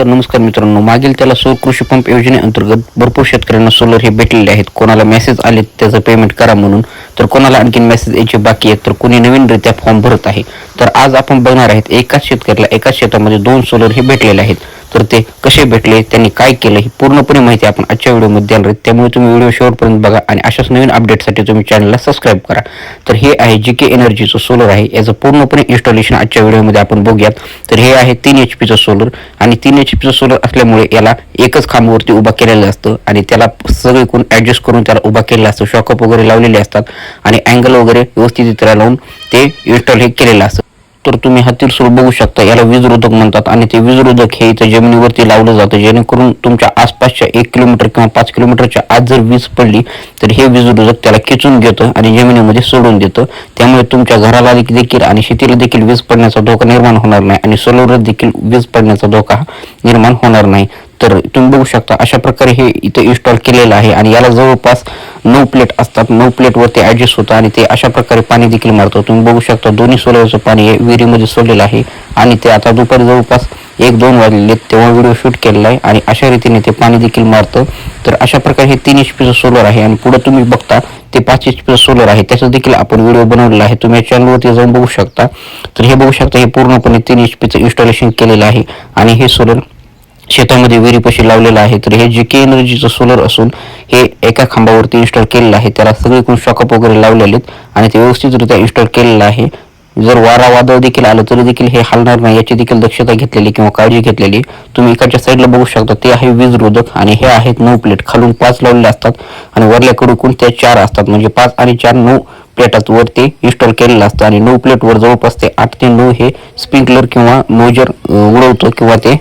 तर नमस्कार मित्रांनो मागील त्याला सौर कृषी पंप योजनेअंतर्गत भरपूर शेतकऱ्यांना सोलर हे भेटलेले आहेत. कोणाला मेसेज आले त्याचं पेमेंट करा म्हणून. तर कोणाला आणखीन मेसेज यायचे बाकी आहेत तर कोणी नवीनरित्या फॉर्म भरत आहे. तर आज आपण बघणार आहेत एकाच शेतकऱ्याला एकाच शेतामध्ये दोन सोलर हे भेटलेले आहेत. तर ते कसे भेटले त्यांनी काय केलं ही पूर्णपणे माहिती आपण आजच्या व्हिडिओमध्ये देणार त्यामुळे तुम्ही व्हिडिओ शेवटपर्यंत बघा आणि अशाच नवीन अपडेटसाठी तुम्ही चॅनलला सबस्क्राईब करा. तर हे आहे जी के एनर्जीचं सोलर आहे. याचं पूर्णपणे इन्स्टॉलेशन आजच्या व्हिडिओमध्ये आपण बघूयात. तर हे आहे तीन एच पीचं सोलर आणि तीन एच पीचं सोलर असल्यामुळे याला एकच खांबावरती उभा केलेलं असतं आणि त्याला सगळे कोण ॲडजस्ट करून त्याला उभा केलेलं असतं. शॉकअप वगैरे लावलेले असतात आणि अँगल वगैरे व्यवस्थित लावून ते इन्स्टॉल हे केलेलं असतं. तर तुम्ही हा तिरसूळ बघू शकता. याला वीजरोधक म्हणतात आणि ते वीजरोधक हे इथं जमिनीवरती लावलं जातं. जेणेकरून तुमच्या आसपासच्या एक किलोमीटर किंवा पाच किलोमीटरच्या आत जर वीज पडली तर हे वीजरोधक त्याला खेचून घेतं आणि जमिनीमध्ये सोडून देतं. त्यामुळे तुमच्या घराला देखील आणि शेतीला देखील वीज पडण्याचा धोका निर्माण होणार नाही आणि सोलरवर देखील वीज पडण्याचा धोका निर्माण होणार नाही. तर तुम्ही बघू शकता अशा प्रकारे हे इथं इन्स्टॉल केलेलं आहे आणि याला जवळपास नऊ प्लेट असतात. नऊ प्लेटवरती ॲडजस्ट होतं आणि ते अशा प्रकारे पाणी देखील मारतं. तुम्ही बघू शकता दोन्ही सोलरचं पाणी हे विहिरीमध्ये सोडलेलं आहे आणि ते आता दुपारी जवळपास एक दोन वाजलेले तेव्हा व्हिडिओ शूट केलेला आहे आणि अशा रीतीने ते पाणी देखील मारतं. तर अशा प्रकारे हे तीन एच पीचं सोलर आहे आणि पुढे तुम्ही बघता ते पाच एच पीचं सोलर आहे. त्याचं देखील आपण व्हिडिओ बनवलेला आहे. तुम्ही चॅनलवरती जाऊन बघू शकता. तर हे बघू शकता हे पूर्णपणे तीन एच पीचं इन्स्टॉलेशन केलेलं आहे आणि हे सोलर शेतामध्ये विहिरीपाशी लावलेलं आहे. तर हे जे के एनर्जीचं सोलर असून हे एका खांबावरती इन्स्टॉल केलेलं आहे. त्याला सगळीकडून शॉकअप वगैरे लावलेले आहेत आणि ते व्यवस्थितरित्या इन्स्टॉल केलेलं आहे. जर वारा वादळ देखील आलं तरी देखील हे हलणार नाही. याची देखील दक्षता घेतलेली किंवा काळजी घेतलेली तुम्ही इकडच्या साईडला बघू शकता. ते आहे वीज रोधक आणि हे आहेत नऊ प्लेट खालून पाच लावलेले असतात आणि वरल्याकडून त्या चार असतात. म्हणजे पाच आणि चार नऊ प्लेटात वरती इन्स्टॉल केलेलं असतं आणि नऊ प्लेटवर जवळपास ते आठ ते नऊ हे स्प्रिंकलर किंवा मोजर उडवतो किंवा ते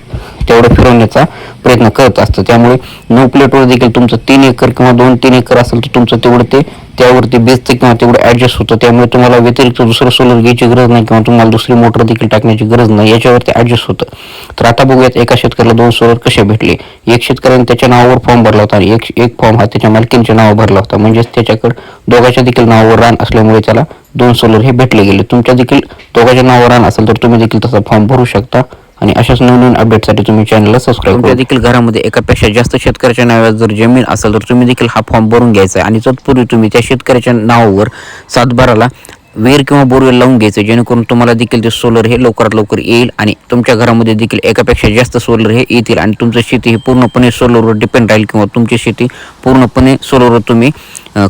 तेवढं फिरवण्याचा प्रयत्न करत असतं. त्यामुळे नऊ प्लेटवर देखील तुमचं तीन एकर किंवा दोन तीन एकर असेल तर तुमचं तेवढं ते त्यावरती बेसतं किंवा तेवढं ॲडजस्ट होतं. त्यामुळे तुम्हाला व्यतिरिक्त दुसरं सोलर घ्यायची गरज नाही किंवा तुम्हाला दुसरी मोटर देखील टाकण्याची गरज नाही. याच्यावरती ॲडजस्ट होतं. तर आता बघूयात एका शेतकऱ्याला दोन सोलर कसे भेटले. एक शेतकऱ्याने त्याच्या नावावर फॉर्म भरला होता आणि एक एक फॉर्म हा त्याच्या मालकींच्या नावावर भरला होता. म्हणजेच त्याच्याकडे दोघांच्या देखील नावावर रान असल्यामुळे त्याला दोन सोलर हे भेटले गेले. तुमच्या देखील दोघांच्या नावावर रान असेल तर तुम्ही देखील तसा फॉर्म भरू शकता. आणि अशाच नवीन अपडेटसाठी तुम्ही चॅनलला सबस्क्राईब तुमच्या देखील घरामध्ये एकापेक्षा जास्त शेतकऱ्याच्या नावावर जर जमीन असेल तर तुम्ही देखील हा फॉर्म भरून घ्यायचा आहे. आणि तत्पूर्वी तुम्ही त्या शेतकऱ्याच्या नावावर सातबाराला वेर किंवा बोरवेल लावून घ्यायचं जेणेकरून तुम्हाला देखील ते सोलर हे लवकरात लवकर येईल आणि तुमच्या घरामध्ये देखील एकापेक्षा जास्त सोलर हे येतील आणि तुमचं शेती हे पूर्णपणे सोलरवर डिपेंड राहील किंवा तुमची शेती पूर्णपणे सोलरवर तुम्ही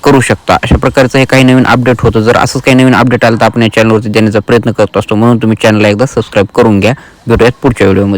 करू शकता. अशा प्रकारचं हे काही नवीन अपडेट होतं. जर असंच काही नवीन अपडेट आलं तर आपण या चॅनलवरती देण्याचा प्रयत्न करत असतो. म्हणून तुम्ही चॅनलला एकदा सबस्क्राईब करून घ्या. भेटूयात पुढच्या व्हिडिओमध्ये